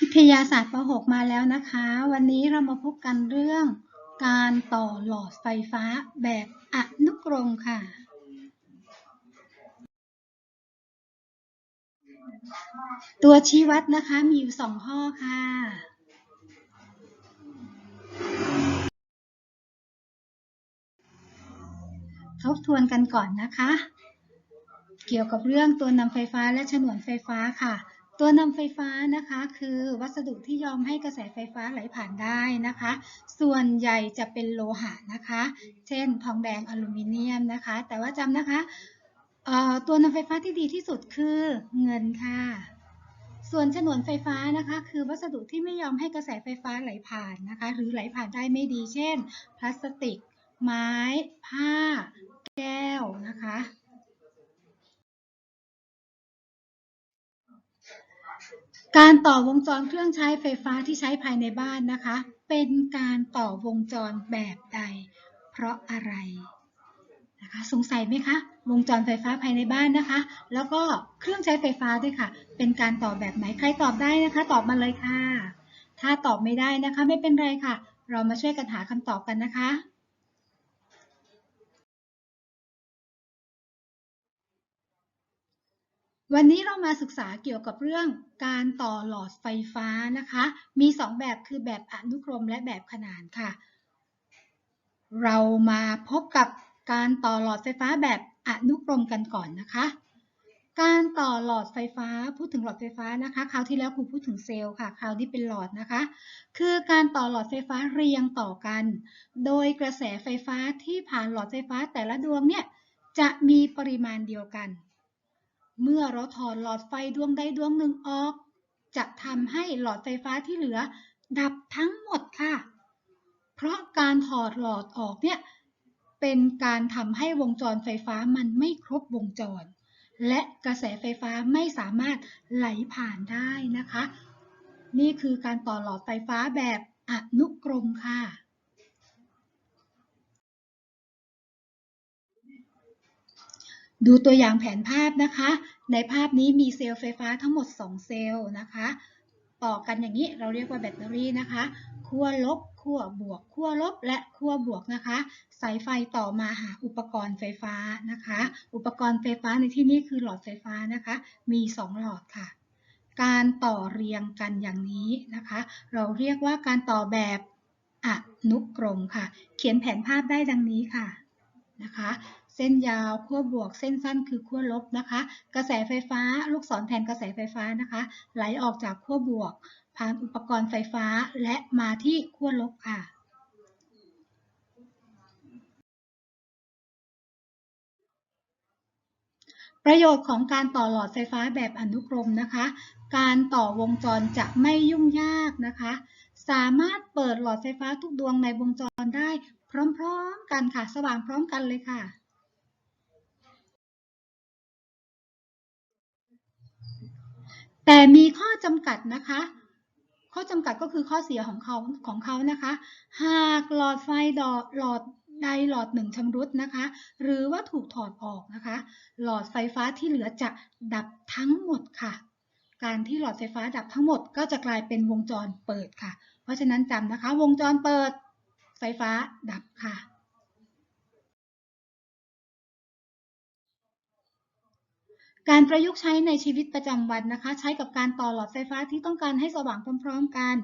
วิทยาศาสตร์ป .6 มาแล้วนะคะ วันนี้เรามาพบกันเรื่องการต่อหลอดไฟฟ้าแบบอนุกรมค่ะ ตัวชี้วัดนะคะมีอยู่สองข้อค่ะ ทบทวนกันก่อนนะคะ เกี่ยวกับเรื่องตัวนำไฟฟ้าและฉนวนไฟฟ้าค่ะ ตัวนำไฟฟ้านะคะคือวัสดุที่ยอมให้กระแสไฟฟ้าไหลผ่านได้นะคะ ส่วนใหญ่จะเป็นโลหะนะคะ เช่น ทองแดงอลูมิเนียมนะคะ แต่ว่าจำนะคะเอ่อตัวนำไฟฟ้าที่ดีที่สุดคือเงินค่ะ ส่วนฉนวนไฟฟ้านะคะคือวัสดุที่ไม่ยอมให้กระแสไฟฟ้าไหลผ่านนะคะ หรือไหลผ่านได้ไม่ดี เช่น พลาสติก ไม้ ผ้า แก้วนะคะ การต่อวงจรเครื่องใช้ไฟฟ้าที่ใช้ภายในบ้านนะคะ เป็นการต่อวงจรแบบใด เพราะอะไรนะคะสงสัยไหมคะ วงจรไฟฟ้าภายในบ้านนะคะ แล้วก็เครื่องใช้ไฟฟ้าด้วยค่ะ เป็นการต่อแบบไหนใครตอบได้นะคะ ตอบมาเลยค่ะ ถ้าตอบไม่ได้นะคะ ไม่เป็นไรค่ะ เรามาช่วยกันหาคำตอบกันนะคะ วันนี้เรามาศึกษาเกี่ยวกับเรื่องการต่อหลอดไฟฟ้านะคะ มี 2 แบบคือแบบอนุกรมและแบบขนานค่ะ เรามาพบกับการต่อหลอดไฟฟ้าแบบอนุกรมกันก่อนนะคะ การต่อหลอดไฟฟ้าพูดถึงหลอดไฟฟ้านะคะ คราวที่แล้วครูพูดถึงเซลล์ค่ะ คราวนี้เป็นหลอดนะคะ คือการต่อหลอดไฟฟ้าเรียงต่อกัน โดยกระแสไฟฟ้าที่ผ่านหลอดไฟฟ้าแต่ละดวงเนี่ยจะมีปริมาณเดียวกัน เมื่อเราถอดหลอดไฟดวงใดดวงหนึ่งออก จะทำให้หลอดไฟฟ้าที่เหลือ ดับทั้งหมดค่ะ เพราะการถอดหลอดออกเนี่ยเป็นการทำให้วงจรไฟฟ้ามันไม่ครบวงจร และกระแสไฟฟ้าไม่สามารถไหลผ่านได้นะคะ นี่คือการต่อหลอดไฟฟ้าแบบอนุกรมค่ะ ดูตัวอย่างแผนภาพนะคะ ในภาพนี้มีเซลล์ไฟฟ้าทั้งหมด 2 เซลล์นะคะ ต่อกันอย่างนี้เราเรียกว่าแบตเตอรี่นะคะ ขั้วลบ ขั้วบวก ขั้วลบ และขั้วบวกนะคะ สายไฟต่อมาหาอุปกรณ์ไฟฟ้านะคะ อุปกรณ์ไฟฟ้าในที่นี้คือหลอดไฟฟ้านะคะ มี 2 หลอดค่ะ การต่อเรียงกันอย่างนี้นะคะ เราเรียกว่าการต่อแบบอนุกรมค่ะ เขียนแผนภาพได้ดังนี้ค่ะนะคะ เส้นยาวขั้วบวกเส้นสั้นคือขั้วลบนะคะ กระแสไฟฟ้าลูกศรแทนกระแสไฟฟ้านะคะ ไหลออกจากขั้วบวก ผ่านอุปกรณ์ไฟฟ้าและมาที่ขั้วลบค่ะประโยชน์ของการต่อหลอดไฟฟ้าแบบอนุกรมนะคะ การต่อวงจรจะไม่ยุ่งยากนะคะ สามารถเปิดหลอดไฟฟ้าทุกดวงในวงจรได้พร้อมๆกันค่ะ สว่างพร้อมกันเลยค่ะ แต่มีข้อจำกัดนะคะ ข้อจำกัดก็คือข้อเสียของเขาของเขานะคะ หากหลอดไฟดอหลอดใดหลอดหนึ่งชำรุดนะคะ หรือว่าถูกถอดออกนะคะ หลอดไฟฟ้าที่เหลือจะดับทั้งหมดค่ะ การที่หลอดไฟฟ้าดับทั้งหมดก็จะกลายเป็นวงจรเปิดค่ะ เพราะฉะนั้นจำนะคะ วงจรเปิดไฟฟ้าดับค่ะ การประยุกต์ใช้ในชีวิตประจำวันนะคะ ใช้กับการต่อหลอดไฟฟ้าที่ต้องการให้สว่างพร้อมๆกัน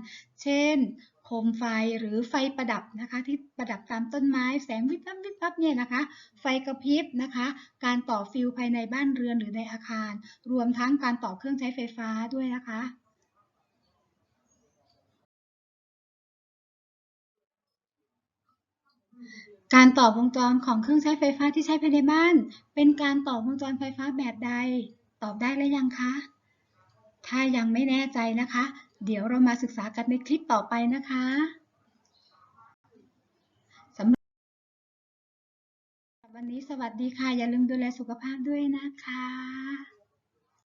เช่นโคมไฟหรือไฟประดับนะคะ ที่ประดับตามต้นไม้แสงวิบวับวิบวับเนี่ยนะคะ ไฟกระพริบนะคะ การต่อฟิวภายในบ้านเรือนหรือในอาคาร รวมทั้งการต่อเครื่องใช้ไฟฟ้าด้วยนะคะ การต่อวงจรของเครื่องใช้ไฟฟ้าที่ใช้ภายในบ้าน เป็นการต่อวงจรไฟฟ้าแบบใด ตอบได้หรือยังคะ ถ้ายังไม่แน่ใจนะคะ เดี๋ยวเรามาศึกษากันในคลิปต่อไปนะคะสำหรับวันนี้สวัสดีค่ะ อย่าลืมดูแลสุขภาพด้วยนะคะ